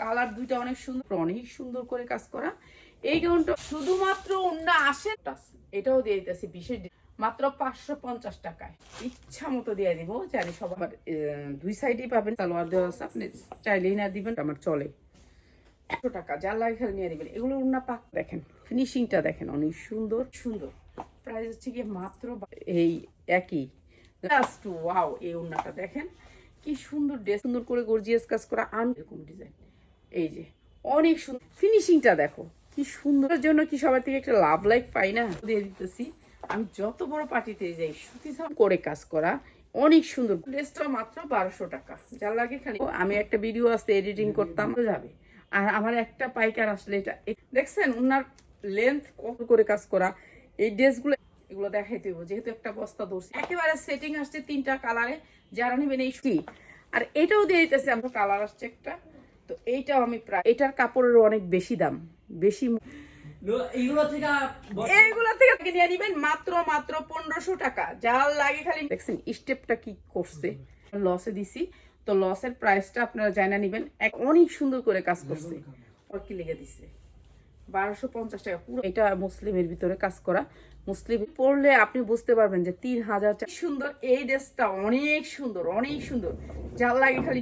Colour দুইটা অনেক সুন্দর অনেক সুন্দর করে কাজ করা। এই গাউনটা শুধুমাত্র অন্য আসে এটাও দিয়ে দিতেছি বিশেষ মাত্র পাঁচশো পঞ্চাশ টাকায়। ইচ্ছা মতো দিয়ে দিব, জানি সবার দুই সাইডেই পাবেন, সালোয়ার দেওয়া আছে, আপনি চাইলেই না দিবেন, আমার চলে। একশো টাকা, যার লাগে খালি নিয়ে দিবেন এগুলো অন্য পাক, দেখেন ফিনিশিংটা দেখেন, অনেক সুন্দর সুন্দর। প্রাইস হচ্ছে গিয়ে মাত্র এই একই। জাস্ট ওয়াও এই ওড়নাটা দেখেন, কি সুন্দর ড্রেস সুন্দর করে গর্জিয়াস কাজ করা, আন এরকম ডিজাইন এই যে অনেক সুন্দর ফিনিশিংটা দেখো কি সুন্দর জন্য কি সবার থেকে একটা লাভ লাইক পাই না? দিয়ে দিতেছি। আমি যত বড় পার্টিতে যাই সুতি করে কাজ করা অনেক সুন্দর। ড্রেসটা মাত্র বারোশো টাকা। যার লাগে খালি আমি একটা ভিডিও আসতে এডিটিং করতাম। যাবে। আর আমার একটা পাইকার আসলে এটা দেখছেন? ওনার লেন্থ কত করে কাজ করা? এই ড্রেসগুলো এগুলো দেখাই হইব। যেহেতু একটা বস্তা ধরছি। একেবারে সেটিং আসছে তিনটা কালারে যারা নেবেন এই আর এটাও দিয়ে দিতেছে আমার কালার আসছে একটা। তো এইটাও আমি প্রায় এটার কাপড়ের অনেক বেশি দাম বেশি এইগুলো থেকে এইগুলা থেকে আপনি নিয়ে নিবেন মাত্র মাত্র পনেরোশো টাকা। যার লাগে খালি দেখছেন স্টেপটা কি করছে? লসে দিছি তো লসের প্রাইসটা আপনারা জানা নিবেন অনেক সুন্দর করে কাজ করছে। ওর কি লেগে দিছে? বারোশো পঞ্চাশ টাকা পুরো এটা মুসলিমের ভিতরে কাজ করা। মুসলিম পড়লে আপনি বুঝতে পারবেন যে তিন হাজার সুন্দর এই ড্রেসটা অনেক সুন্দর অনেক সুন্দর। যার লাগে খালি